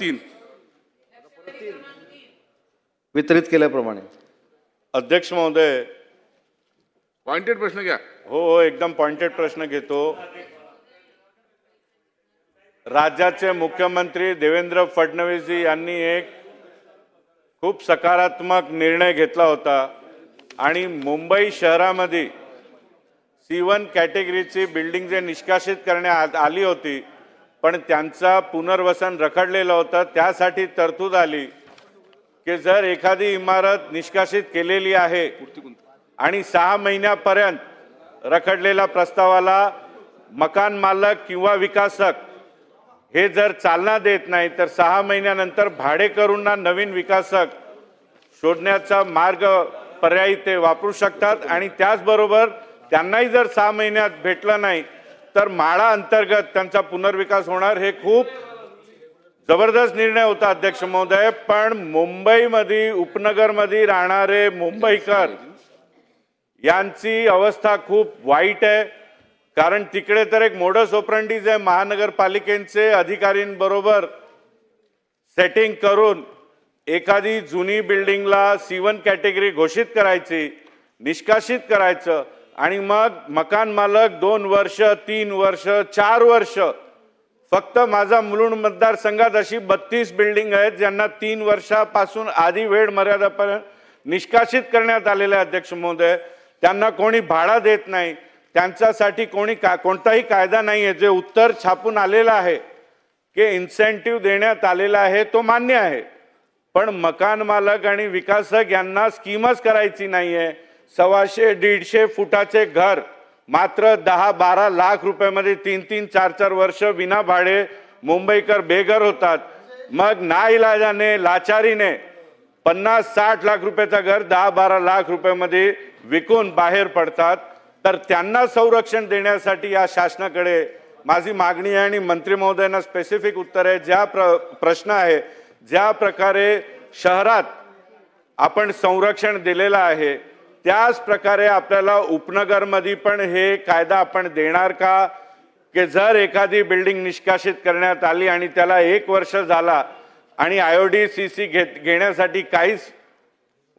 तीन. वितरित केल्याप्रमाणे. अध्यक्ष महोदय. पॉइंटेड प्रश्न घ्या. हो हो एकदम पॉइंटेड प्रश्न घेतो. राज्याचे मुख्यमंत्री देवेंद्र फडणवीसजी यांनी एक खूप सकारात्मक निर्णय घेतला होता. आणि मुंबई शहरामध्ये सी वन कॅटेगरीची बिल्डिंग जे निष्कासित करण्यात आली होती पण त्यांचा पुनर्वसन रखडलेलं होतं त्यासाठी तरतूद आली की जर एखादी इमारत निष्कासित केलेली आहे आणि सहा महिन्यापर्यंत रखडलेल्या प्रस्तावाला मकान मालक किंवा विकासक हे जर चालना देत नाही तर सहा महिन्यानंतर भाडेकरूंना नवीन विकासक शोधण्याचा मार्ग पर्यायी ते वापरू शकतात आणि त्याचबरोबर त्यांनाही जर सहा महिन्यात भेटलं नाही तर माळा अंतर्गत त्यांचा पुनर्विकास होणार हे खूप जबरदस्त निर्णय होता अध्यक्ष महोदय. पण मुंबईमध्ये उपनगरमध्ये राहणारे मुंबईकर यांची अवस्था खूप वाईट आहे. कारण तिकडे तर एक मोडस ओपरंडीज आहे महानगरपालिकेचे अधिकारींबरोबर सेटिंग करून एखादी जुनी बिल्डिंगला सी वन कॅटेगरी घोषित करायची निष्कासित करायचं आणि मग मकान मालक दोन वर्ष तीन वर्ष चार वर्ष फक्त माझा मुलुंड मतदारसंघात अशी बत्तीस बिल्डिंग आहेत ज्यांना तीन वर्षापासून आधी वेळ मर्यादापर्यंत निष्कासित करण्यात आलेले आहे, अध्यक्ष महोदय. त्यांना कोणी भाडा देत नाही. त्यांच्यासाठी कोणी का कोणताही कायदा नाही आहे. जे उत्तर छापून आलेलं आहे की इन्सेंटिव्ह देण्यात आलेला आहे तो मान्य आहे. पण मकान मालक आणि विकासक यांना स्कीमच करायची नाही आहे सव्वाशे दीडशे फुटाचे घर मात्र दहा बारा लाख रुपयामध्ये तीन तीन चार चार वर्ष विना भाडे मुंबईकर बेघर होतात. मग नाईलाजाने लाचारीने पन्नास साठ लाख रुपयाचं घर दहा बारा लाख रुपयामध्ये विकून बाहेर पडतात. तर त्यांना संरक्षण देण्यासाठी या शासनाकडे माझी मागणी आहे आणि मंत्री महोदयांना स्पेसिफिक उत्तर आहे. ज्या प्र प्रश्न आहे ज्या प्रकारे शहरात आपण संरक्षण दिलेलं आहे त्याच प्रकारे आपल्याला उपनगरमध्ये पण हे कायदा आपण देणार का? की जर एखादी बिल्डिंग निष्कासित करण्यात आली आणि त्याला एक वर्ष झाला आणि I O D C C घेत घेण्यासाठी काहीच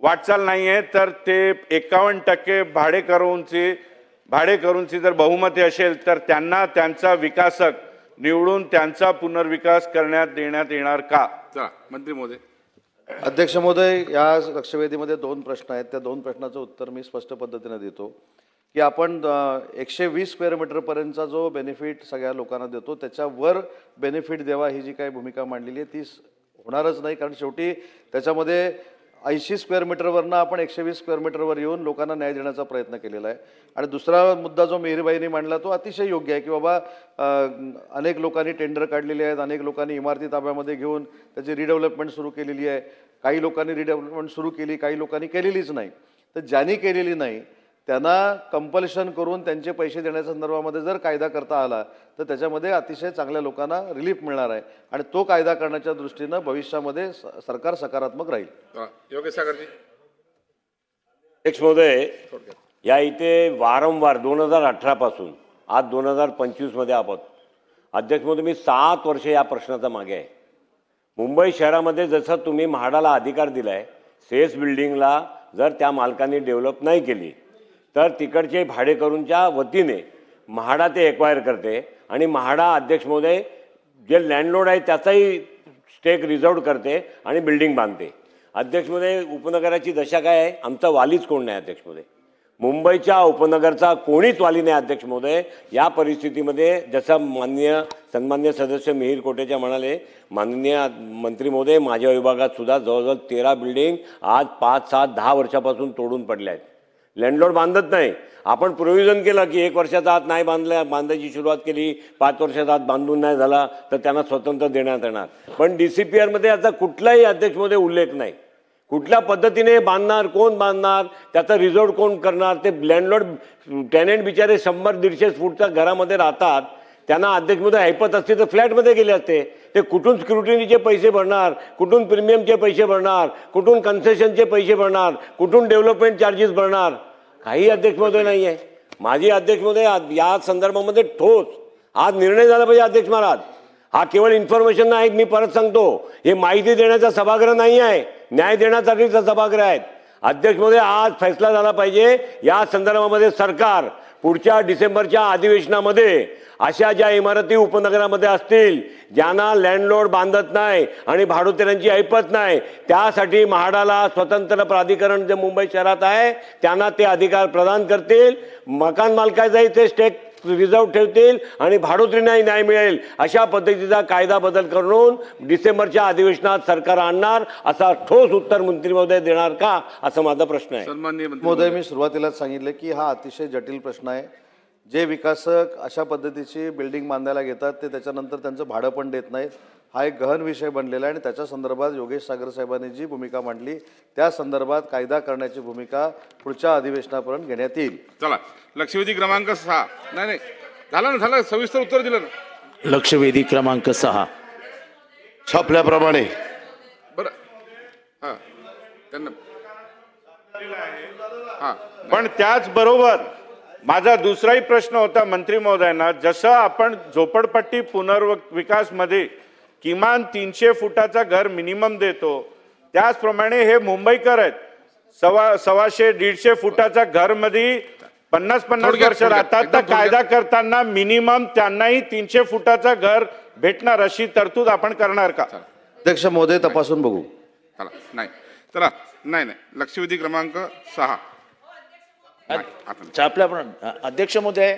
वाटचाल नाही आहे तर ते एकावन्न टक्के भाडेकरूंची भाडेकरूंची जर बहुमती असेल तर त्यांना त्यांचा विकासक निवडून त्यांचा पुनर्विकास करण्यात देण्यात येणार का? चला मंत्री मोदी. अध्यक्ष महोदय या लक्षवेधीमध्ये दोन प्रश्न आहेत. त्या दोन प्रश्नाचं उत्तर मी स्पष्ट पद्धतीने देतो. की आपण एकशे वीस स्क्वेअर मीटरपर्यंतचा जो बेनिफिट सगळ्या लोकांना देतो त्याच्यावर बेनिफिट द्यावा ही जी काही भूमिका मांडलेली आहे ती होणारच नाही. कारण शेवटी त्याच्यामध्ये ऐंशी स्क्वेअर मीटरवरनं आपण एकशे वीस स्क्वेअर मीटरवर येऊन लोकांना न्याय देण्याचा प्रयत्न केलेला आहे. आणि दुसरा मुद्दा जो मेहरीबाईंनी मांडला तो अतिशय योग्य आहे की बाबा अनेक लोकांनी टेंडर काढलेले आहेत अनेक लोकांनी इमारती ताब्यामध्ये घेऊन त्याची रिडेव्हलपमेंट सुरू केलेली आहे. काही लोकांनी रिडेव्हलपमेंट सुरू केली काही लोकांनी केलेलीच नाही. तर ज्यांनी केलेली नाही त्यांना कंपल्शन करून त्यांचे पैसे देण्याच्या संदर्भामध्ये जर कायदा करता आला तर त्याच्यामध्ये अतिशय चांगल्या लोकांना रिलीफ मिळणार आहे. आणि तो कायदा करण्याच्या दृष्टीनं भविष्यामध्ये स- सरकार सकारात्मक राहील. योगेश सागरजी अध्यक्ष महोदय या इथे वारंवार दोन हजार अठरापासून आज दोन हजार पंचवीसमध्ये आपण अध्यक्ष महोदय मी सात वर्ष या प्रश्नाचा मागे आहे. मुंबई शहरामध्ये जसं तुम्ही म्हाडाला अधिकार दिला आहे सेस बिल्डिंगला जर त्या मालकांनी डेव्हलप नाही केली तर तिकडचे भाडेकरूंच्या वतीने म्हाडा ते एक्वायर करते आणि म्हाडा अध्यक्ष महोदय जे लँडलोड आहे त्याचाही स्टेक रिझर्व करते आणि बिल्डिंग बांधते. अध्यक्ष उपनगराची दशा काय आहे? आमचा वालीच कोण नाही अध्यक्ष मुंबईच्या उपनगरचा कोणीच वाली नाही अध्यक्ष महोदय. या परिस्थितीमध्ये जसं माननीय सन्मान्य सदस्य मिहीर कोटेच्या म्हणाले माननीय मंत्री महोदय माझ्या विभागात सुद्धा जवळजवळ तेरा बिल्डिंग आज पाच सात दहा वर्षापासून तोडून पडल्या आहेत. लँडलॉर्ड बांधत नाही. आपण प्रोव्हिजन केलं की एक वर्षाचा आत नाही बांधल्या बांधायची सुरुवात केली पाच वर्षाचा आत बांधून नाही झाला तर त्यांना स्वतंत्र देण्यात येणार. पण डी सी पी आरमध्ये याचा कुठलाही अध्यक्षमध्ये उल्लेख नाही. कुठल्या पद्धतीने बांधणार कोण बांधणार त्याचा रिझॉर्ट कोण करणार ते लँडलॉर्ड टेनेंट बिचारे शंभर दीडशे फूटच्या घरामध्ये राहतात. त्यांना अध्यक्षमध्ये ऐपत असते तर फ्लॅटमध्ये गेले असते. ते कुठून स्क्रुटिनीचे पैसे भरणार कुठून प्रीमियमचे पैसे भरणार कुठून कन्सेशनचे पैसे भरणार कुठून डेव्हलपमेंट चार्जेस भरणार काही अध्यक्ष महोदय नाही आहे माझी अध्यक्ष महोदय आज या संदर्भामध्ये ठोस. आज निर्णय झाला पाहिजे अध्यक्ष महाराज. हा केवळ इन्फॉर्मेशन नाही मी परत सांगतो. हे माहिती देण्याचा सभागृह नाही आहे न्याय देण्यासाठीचा सभागृह आहेत. अध्यक्ष महोदय आज फैसला झाला पाहिजे. या संदर्भामध्ये सरकार पुढच्या डिसेंबरच्या अधिवेशनामध्ये अशा ज्या इमारती उपनगरामध्ये असतील ज्यांना लँडलॉर्ड बांधत नाही आणि भाडोतेऱ्यांची ऐपत नाही त्यासाठी म्हाडाला स्वतंत्र प्राधिकरण जे मुंबई शहरात आहे त्यांना ते अधिकार प्रदान करतील. मकान मालकाचाही ते स्टेक रिझर्व ठेवतील आणि भाडोत्रींनाही न्याय मिळेल. अशा पद्धतीचा कायदा बदल करून डिसेंबरच्या अधिवेशनात सरकार आणणार असा ठोस उत्तर मंत्री महोदय देणार का असा माझा प्रश्न आहे. महोदय. मी सुरुवातीलाच सांगितलं की हा अतिशय जटिल प्रश्न आहे. जे विकासक अशा पद्धतीची बिल्डिंग बांधायला घेतात ते त्याच्यानंतर त्यांचं भाडं पण देत नाहीत. हा एक गहन विषय बनलेला आहे आणि त्याच्या संदर्भात योगेश सागर साहेबांनी जी भूमिका मांडली त्या संदर्भात कायदा करण्याची भूमिका पुढच्या अधिवेशनापर्यंत घेण्यात येईल. चला लक्षवेधी क्रमांक सहा. नाही नाही. झालं ना झालं. सविस्तर उत्तर दिलं ना. लक्षवेधी क्रमांक सहा. छापल्याप्रमाणे. बरं. हां. त्यांना हां. पण त्याचबरोबर माझा दुसराही प्रश्न होता मंत्री महोदयांना. जसं आपण झोपडपट्टी पुनर्विकासमध्ये किमान तीनशे फुटाचा घर मिनिमम देतो. त्याचप्रमाणे हे मुंबईकर आहेत. सव्वा सव्वाशे दीडशे फुटाचा घरमध्ये पन्नास पन्नास वर्ष राहतात. तर कायदा करताना मिनिमम त्यांनाही तीनशे फुटाचा घर भेटणार अशी तरतूद आपण करणार का? अध्यक्ष महोदय तपासून बघू. चला. नाही. चला. नाही नाही. लक्षवेधी क्रमांक सहा. नाही, आता नाही. छापल्याप्रमाणे अध्यक्ष महोदय